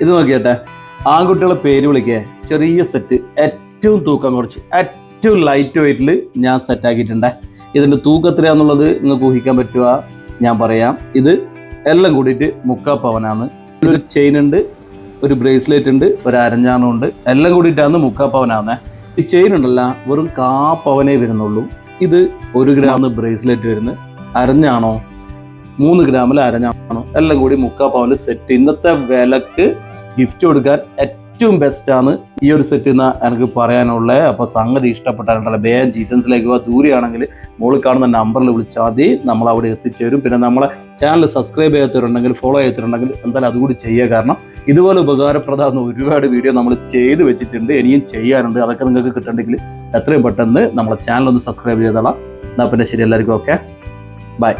ഇത് നോക്കിയട്ടെ. ആൺകുട്ടികളെ പേര് വിളിക്കുക ചെറിയ സെറ്റ് ഏറ്റവും തൂക്കം കുറച്ച്. ഏറ്റവും ലൈറ്റ് വെയിറ്റിൽ ഞാൻ സെറ്റ് ആക്കിയിട്ടുണ്ട്. ഇതിന്റെ തൂക്കം എത്രയാന്നുള്ളത് നിങ്ങൾക്ക് ഊഹിക്കാൻ പറ്റുക ഞാൻ പറയാം. ഇത് എല്ലാം കൂടിയിട്ട് മുക്കാ പവനാണ്. ഒരു ചെയിൻ ഉണ്ട് ഒരു ബ്രേസ്ലെറ്റ് ഉണ്ട് ഒരു അരഞ്ഞാണം ഉണ്ട്. എല്ലാം കൂടിയിട്ടാണ് മുക്കാ പവനാണ് ഈ ചെയിൻ ഉണ്ടല്ല വെറും കാ പവനേ വരുന്നുള്ളൂ. ഇത് ഒരു ഗ്രാം ബ്രേസ്ലെറ്റ് വരുന്നത്. അരഞ്ഞാണോ? മൂന്ന് ഗ്രാമിൽ അരഞ്ഞാണോ? എല്ലാം കൂടി മുക്കാ പവനിൽ സെറ്റ് ഇന്നത്തെ വിലക്ക് ഗിഫ്റ്റ് കൊടുക്കാൻ ഏറ്റവും ബെസ്റ്റാണ് ഈ ഒരു സെറ്റ് എന്ന് എനിക്ക് പറയാനുള്ളത് അപ്പോൾ സംഗതി ഇഷ്ടപ്പെട്ടാലുണ്ടല്ലോ വേഗം ജീസൻസിലേക്ക് പോകാൻ ദൂരെയാണെങ്കിൽ മുകളിൽ കാണുന്ന നമ്പറിൽ വിളിച്ചാൽ മതി. നമ്മൾ അവിടെ എത്തിച്ചേരും. പിന്നെ നമ്മളെ ചാനൽ സബ്സ്ക്രൈബ് ചെയ്യാത്തവരുണ്ടെങ്കിൽ ഫോളോ ചെയ്യാത്തവരുണ്ടെങ്കിൽ എന്തായാലും അതുകൂടി ചെയ്യുക. കാരണം ഇതുപോലെ ഉപകാരപ്രദമാകുന്ന ഒരുപാട് വീഡിയോ നമ്മൾ ചെയ്ത് വെച്ചിട്ടുണ്ട്. ഇനിയും ചെയ്യാനുണ്ട്. അതൊക്കെ നിങ്ങൾക്ക് കിട്ടണമെങ്കിൽ എത്രയും പെട്ടെന്ന് നമ്മളെ ചാനൽ ഒന്ന് സബ്സ്ക്രൈബ് ചെയ്തോളാം. എന്നാൽ പിന്നെ ശരി. എല്ലാവർക്കും ഓക്കെ ബൈ